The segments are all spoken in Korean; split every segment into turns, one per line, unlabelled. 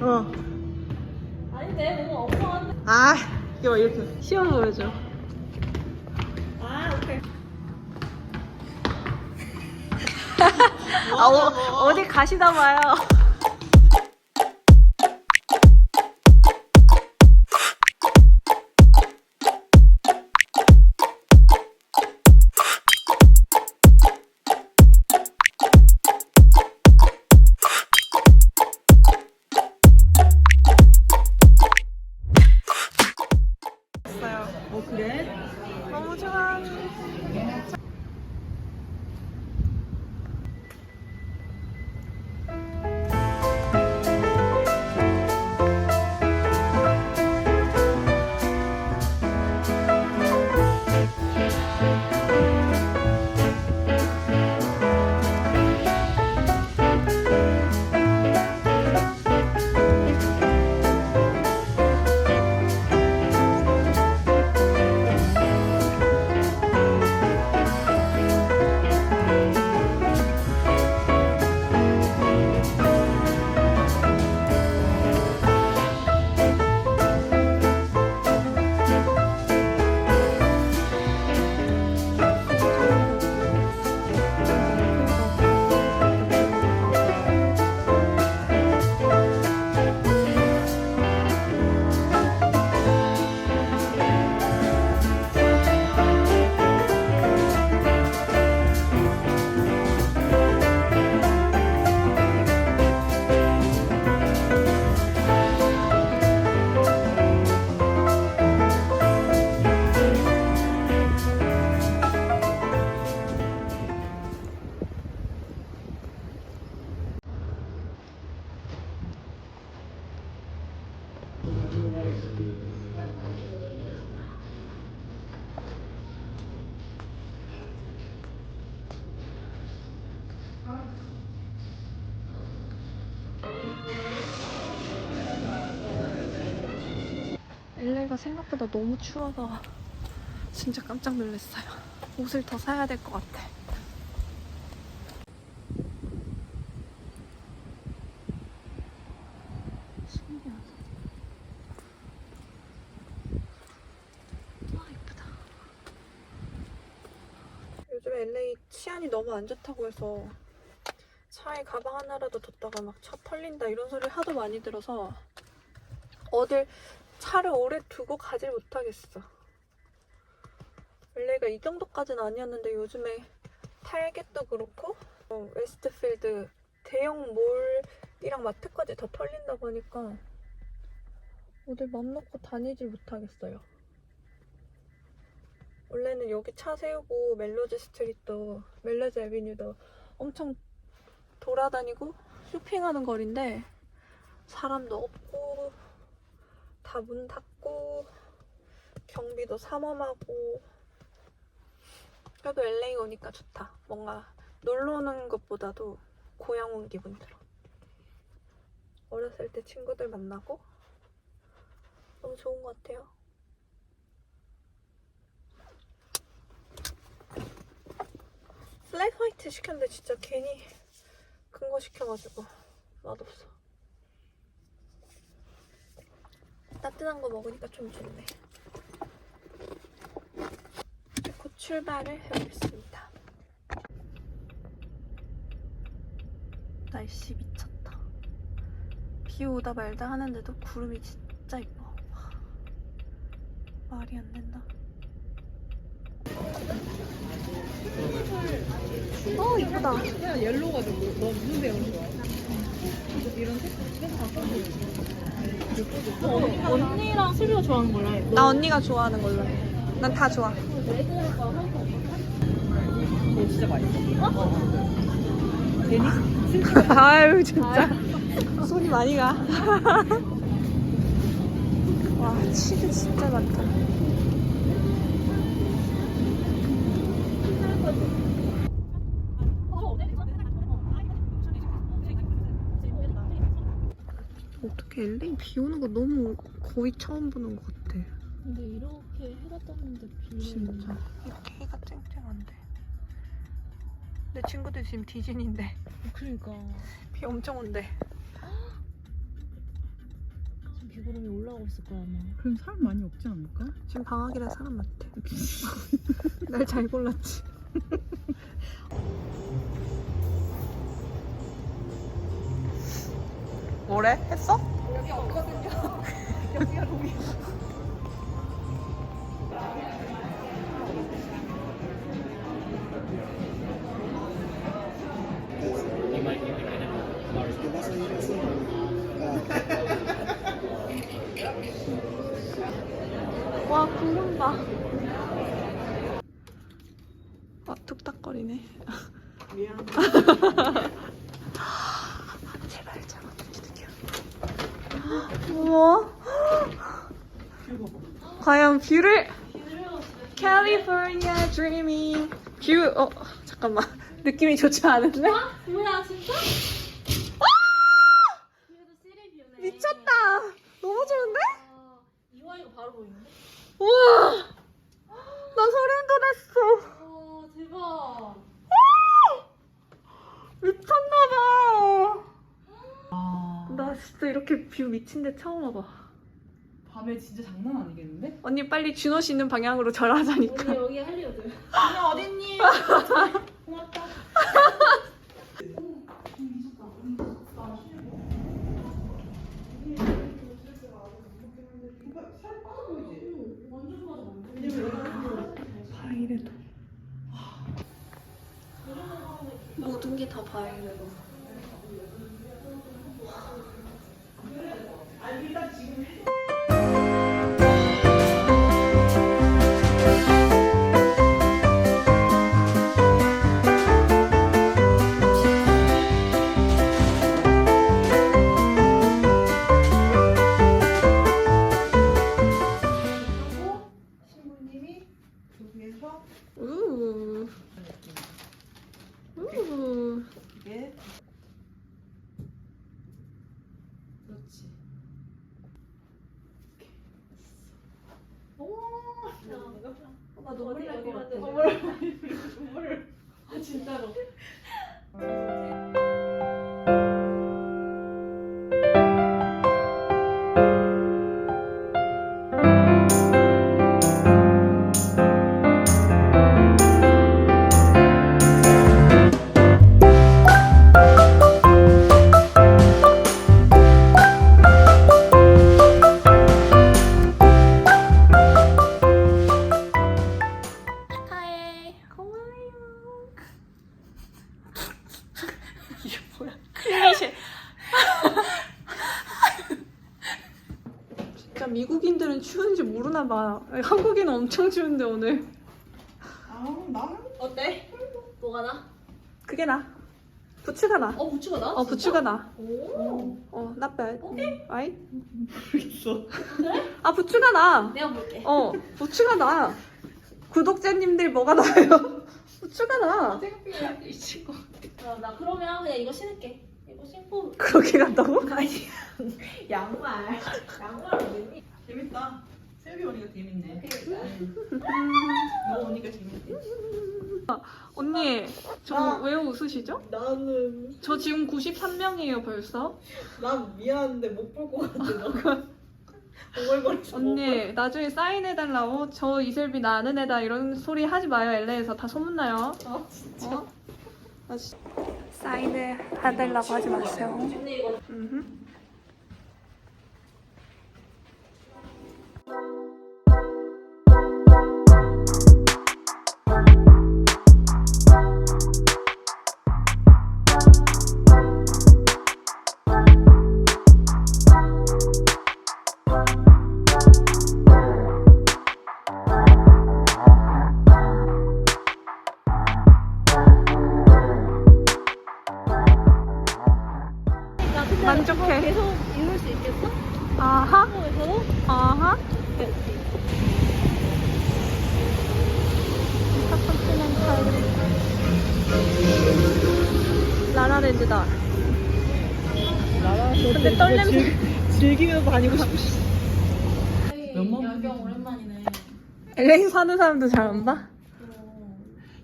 어.
아닌데 너무 엉성한데.
아, 이거 봐, 이렇게 시험 보여줘.
아 오케이.
아, 어, 어디 가시나 봐요. Thank you. 생각보다 너무 추워서 진짜 깜짝 놀랐어요. 옷을 더 사야 될 것 같아. 요즘 LA 치안이 너무 안 좋다고 해서 차에 가방 하나라도 뒀다가 막 차 털린다 이런 소리 하도 많이 들어서 어딜 차를 오래 두고 가질 못하겠어. 원래가 이 정도까지는 아니었는데 요즘에 탈겟도 그렇고 어, 웨스트필드 대형 몰이랑 마트까지 다 털린다고 하니까 어딜 맘 놓고 다니질 못하겠어요. 원래는 여기 차 세우고 멜로즈 스트리트도 멜로즈 애비뉴도 엄청 돌아다니고 쇼핑하는 거리인데 사람도 없고 다 문 닫고 경비도 삼엄하고 그래도 LA 오니까 좋다. 뭔가 놀러 오는 것보다도 고향 온 기분 들어. 어렸을 때 친구들 만나고 너무 좋은 것 같아요. 플렉 화이트 시켰는데 진짜 괜히 큰 거 시켜가지고 맛없어. 따뜻한 거 먹으니까 좀 좋네. 곧 출발을 해보겠습니다. 날씨 미쳤다. 비 오다 말다 하는데도 구름이 진짜 이뻐. 와, 말이 안 된다. 어 이쁘다.
야 옐로우 가지고 너 무슨 배우 좋아? 이런 색? 어, 언니랑 슬비가 좋아하는 걸로 해.
나 언니가 좋아하는 걸로 해. 난 다 좋아.
너 진짜 맛있어. 데니스?
아유 진짜 손이 많이 가. 와 치즈 진짜 많다. 어떻게 LA 비 오는 거 너무 거의 처음 보는 것 같아.
근데 이렇게 해가 떴는데 비
진짜 이렇게 해가 쨍쨍한데. 내 친구들 지금 디즈니인데
그러니까
비 엄청 온대.
비구름이 올라오고 있을 거야 아마.
그럼 사람 많이 없지 않을까?
지금 방학이라 사람 많대. 날 잘 골랐지. 뭐래? 했어? 여기 없거든요. 여기가 룸이. 와 구운다. 아 툭탁거리네.
미안.
제발 잡아 주세요. 우와. 뷰를 California dreaming 뷰. 어 잠깐만 느낌이 좋지 않은데?
뭐야 진짜? 그래도 쓰리뷰네.
미쳤다. 너무 좋은데?
아, 이화이가 바로 보이는데?
우와. 나 소름 돋았어.
와 대박.
미쳤나봐.
아.
나 진짜 이렇게 뷰 미친 데 처음 와봐.
밤에 진짜 장난 아니겠는데?
언니 빨리 준호 씨 있는 방향으로 절하자니까.
우리 여기 할리우드.
아 어딨니?
고맙다.
바이레도 모든 게 다 바이레도
그렇지.
나 눈물 날것 같아.
눈물을.
아 진짜로.
봐. 한국인은 엄청 추운데 오늘.
아 나는
어때? 뭐가 나?
그게 나. 부츠가 나.
어 부추가 나?
어, 부츠가 나.
오.
어, not bad.
오케이.
아이?
모르겠어.
아, 부츠가 나.
내가 볼게.
어, 부츠가 나. 구독자님들 뭐가 나요? 부츠가 나.
이 친구. 어, 나 그러면 그냥 이거 신을게. 이거 신고.
그렇게 간다고?
양말.
양말 어딨니?
재밌다. 세비 언니가 재밌네.
그러니까.
너 언니가 재밌대.
언니, 저
아.
왜 웃으시죠?
나는
저 지금 93명이에요, 벌써.
난 미안한데 못 볼 것 같아. 너가 오글거려서.
언니, 나중에 사인해달라고. 저 이슬비 나 아는 애다. 이런 소리 하지 마요, LA에서. 다 소문나요.
아 진짜.
어? 아, 씨. 사인을 해달라고 하지 마세요. 음흠. 나라 근데 떨냄새.
즐기면서 다니고. 몇만
야경 오랜만이네.
LA 사는 사람도 잘안 봐?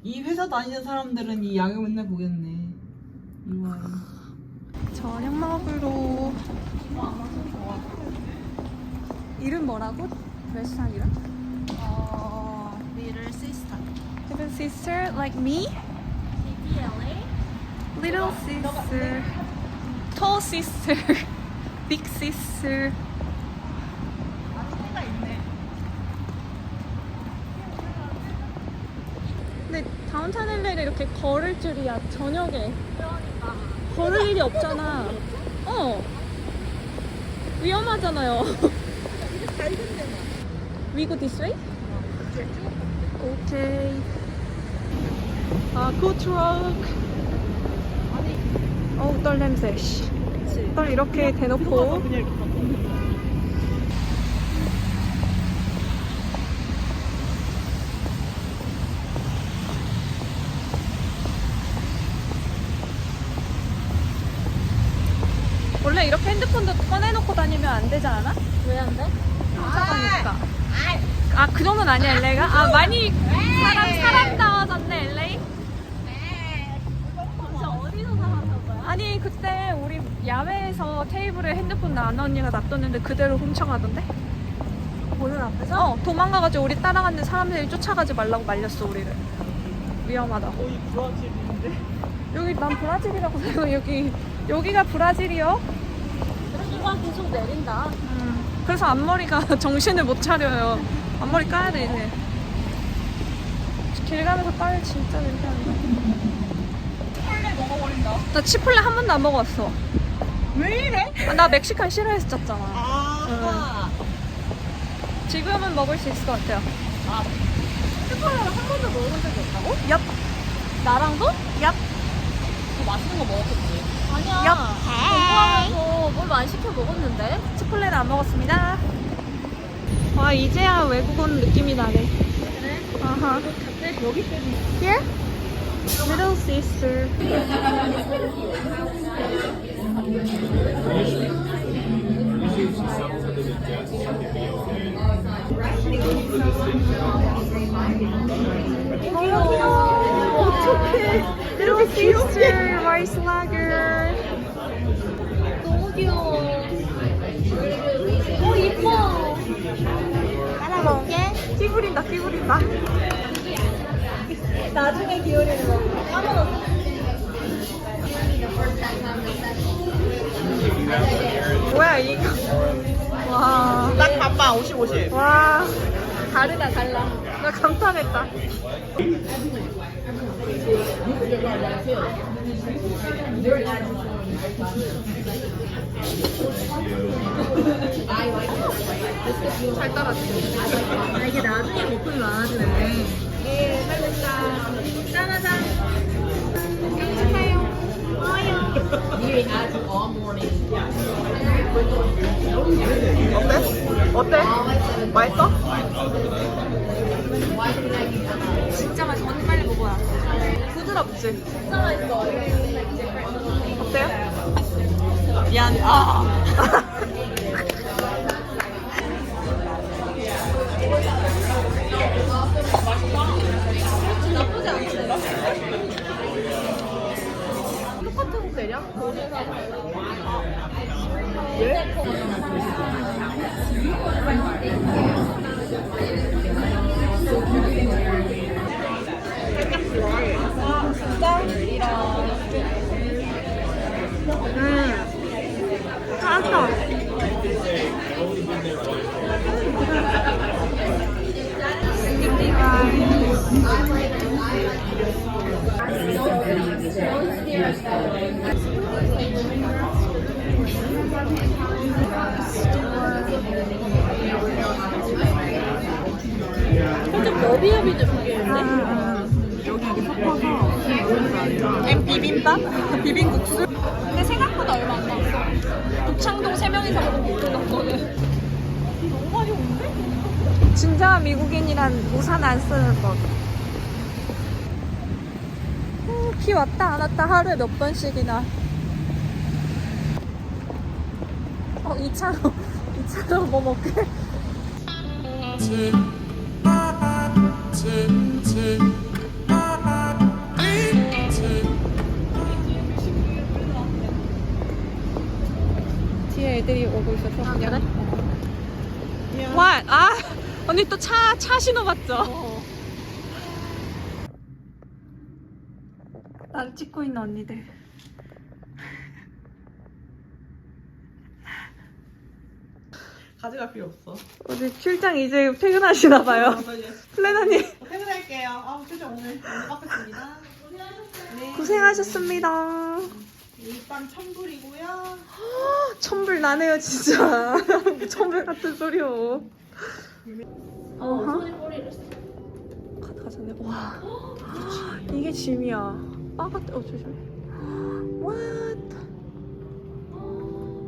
이 회사 다니는 사람들은 이 야경 맨날 보겠네. 이와.
저녁 먹으러 이름 뭐라고? 레스토랑 이름?
어, Little Sister.
Little sister like me?
DLA?
Little sister, tall sister, big sister. 근데 다운타운 LA를 이렇게 걸을 줄이야 저녁에
그러니까.
걸을 일이 없잖아. 어 위험하잖아요. We go this way? 오케이. 아, good truck. 어우, 떨 냄새, 씨. 떨 이렇게 대놓고. 원래 이렇게 핸드폰도 꺼내놓고 다니면 안 되지 않아?
왜 안 돼?
쫓아가니까. 아, 그 정도는 아니야, LA가? 아, 많이 사람, 사람다워졌네, LA?
진짜 어디서 살았던 거야?
아니, 그때 우리 야외에서 테이블에 핸드폰 나은 언니가 놔뒀는데 그대로 훔쳐가던데?
보는 앞에서?
어, 도망가가지고 우리 따라갔는데 사람들이 쫓아가지 말라고 말렸어, 우리를. 위험하다고.
거의 브라질인데.
여기 난 브라질이라고 생각 여기, 여기가 브라질이요?
누가 계속 내린다.
그래서 앞머리가 정신을 못 차려요. 앞머리 까야 돼, 이제. 길 가면서 빨 진짜 냄새난다. 나 치폴레 한 번도 안 먹어봤어.
왜 이래?
아, 나 멕시칸 싫어했었잖아.
아.
지금은 먹을 수 있을 것 같아요.
스파이를 한 번도 먹어본 적이 없다고?
얍.
나랑도?
얍.
더 맛있는 거 먹었겠지.
아니야. 공부하면서 뭘 많이 시켜 먹었는데?
치폴레는 안 먹었습니다. 와, 이제야 외국 온 느낌이 나네.
그래?
아하.
여기 때문에.
Here? Little sister. 귀여워. 어떡해. Little sister, rice lager.
너무 귀여워. 어, 이뻐.
하나 먹게? 키 부린다, 키 부린다.
나중에 기울이는 거. 까먹었어.
뭐야, 이거. 와.
딱 반반 50, 50.
와. 다르다, 달라. 나 감탄했다. 잘 따랐지.
아, 이게 나중에 목표이 많아지네.
예, 잘됐다. 짜라잔.
어때? 어때? 맛있어?
진짜 맛있어. 언니 빨리 먹어야. 부드럽지?
진짜 맛있어.
어때요?
미안해. 아.
똑같은 대량?
왜?
비빔밥? 비빔국수? 근데 생각보다 얼마 안 나왔어. 북창동 세 명이서 먹은 거는. 너무 많이 오는데? 진짜 미국인이란 우산 안 쓰는 법. 음, 비 왔다 안 왔다 하루에 몇 번씩이나. 어, 2차로, 2차로 뭐 먹게? 애들이 오고 있어서.
아, 그래?
미안.
와, 아, 언니 또 차, 차 신호 봤죠?
어.
나를 찍고 있는 언니들.
가져갈 필요 없어.
우리 출장 이제 퇴근하시나 봐요.
저 이제
플래너님
퇴근할게요. 아, 진짜 오늘 오늘 빡셌습니다. 네.
고생하셨습니다.
일단 천불이고요.
천불 나네요, 진짜. 천불 같은 소리요.
어. 손이 꼬리를 써.
가자, 가자, 네. 와. 이게 짐이야. 빠가, 어, 조심해. What?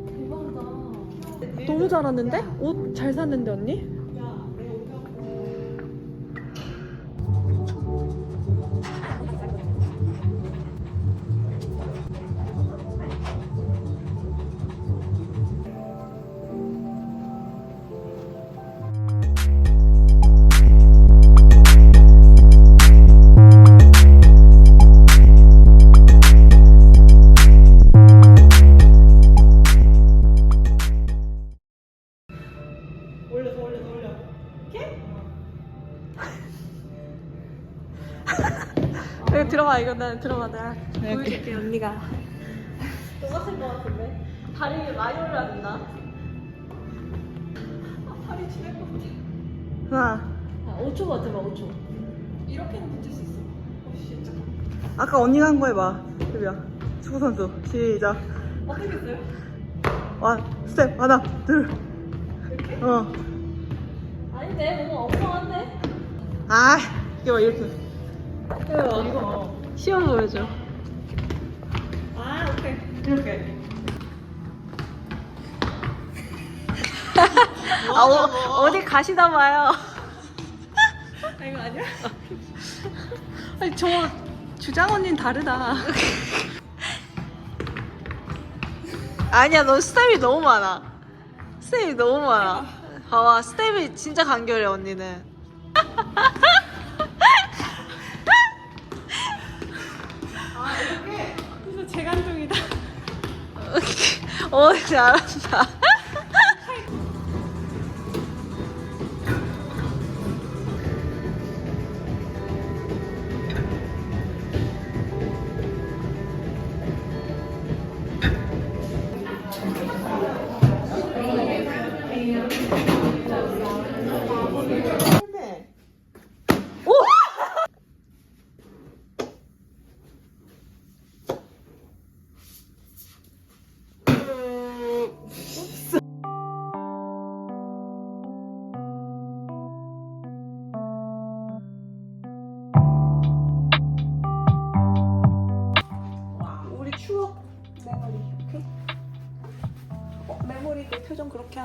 대박이다.
너무 잘하는데? 옷 잘 샀는데, 언니? 들어봐, 이거 나 들어봐. 나 보여줄게, 언니가.
똑같을 것 같은데? 다리 많이 올려야 된다.
팔이 치낼 것 같아.
하나.
아, 5초 버텨봐, 5초.
이렇게는 붙일 수 있어. 어, 진짜.
아까 언니가 한 거 해봐. 수비야. 축구 선수. 시작.
어떻게 했어요?
원, 스텝. 하나, 둘. 어.
아닌데, 너무 엉성한데?
아, 이거 봐, 이렇게.
이거 이거.
시험 보여줘.
아, 오케이. 이렇게.
아, 어, 어디 가시나 봐요.
아, 이거 아니야?
아니, 저 주장 언니는 다르다. 아니야, 너 스텝이 너무 많아. 스텝이 너무 많아. 봐봐, 스텝이 진짜 간결해, 언니는. 어, 잘한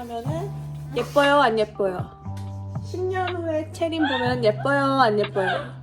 하면은 예뻐요 안 예뻐요? 10년 후에 채림 보면 예뻐요 안 예뻐요?